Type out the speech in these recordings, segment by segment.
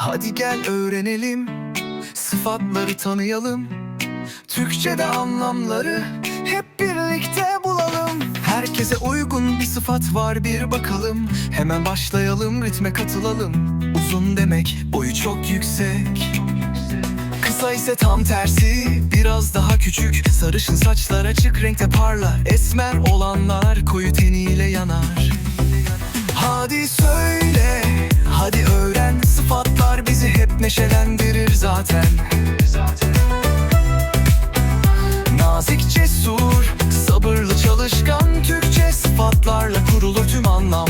Hadi gel öğrenelim Sıfatları tanıyalım. Türkçe'de anlamları hep birlikte bulalım. Herkese uygun bir sıfat var bir bakalım. Hemen başlayalım ritme katılalım. Uzun demek boyu çok yüksek. Kısa ise tam tersi biraz daha küçük. Sarışın saçlar açık renkte parlar Esmer olanlar koyu teniyle yanar neşelendirir zaten. Nazik, cesur, sabırlı, çalışkan Türkçe sıfatlarla kurulur tüm anlam.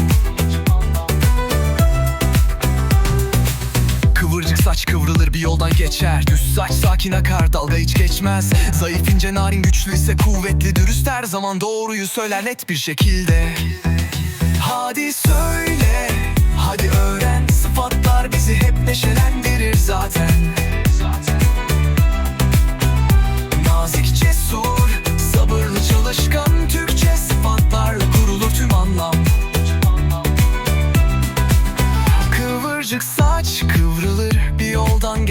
Kıvırcık saç kıvrılır bir yoldan geçer. Düz saç sakin akar dalga hiç geçmez. Zayıf ince narin güçlü ise kuvvetli dürüst Her zaman doğruyu söyler net bir şekilde. Hadi söyle,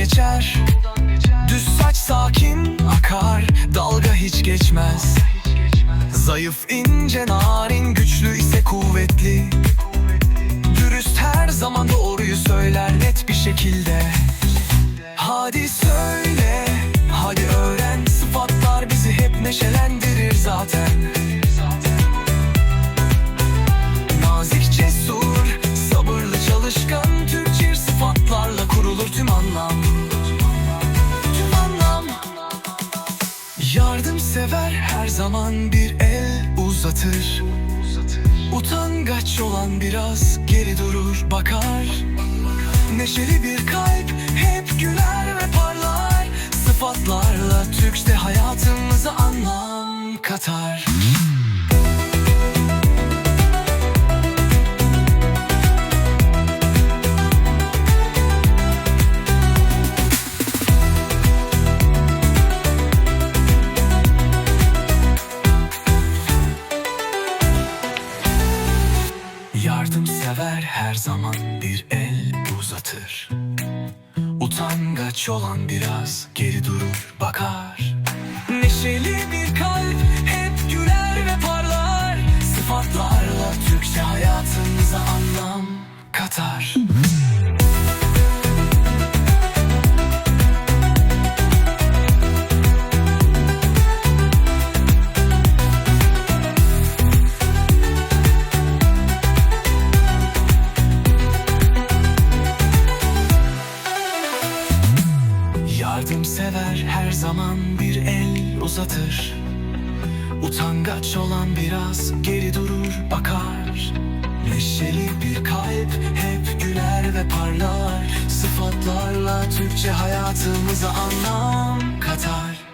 geçer. Düz saç sakin akar dalga hiç geçmez. Zayıf ince narin güçlü ise kuvvetli. Dürüst her zaman doğruyu söyler net bir şekilde. Hadi söyle, hadi öğren. Sıfatlar bizi hep neşelendirir zaten Yardımsever her zaman bir el uzatır. Utangaç olan biraz geri durur bakar. Neşeli bir kalp hep güler ve parlar. Sıfatlarla Türkçe hayatımıza anlam katar zaman bir el uzatır. Utangaç olan biraz geri durur bakar. Neşeli bir kalp hep güler ve parlar. Sıfatlarla Türkçe hayatımıza anlam katar Yardımsever her zaman bir el uzatır. Utangaç olan biraz geri durur bakar. Neşeli bir kalp hep güler ve parlar. Sıfatlarla Türkçe hayatımıza anlam katar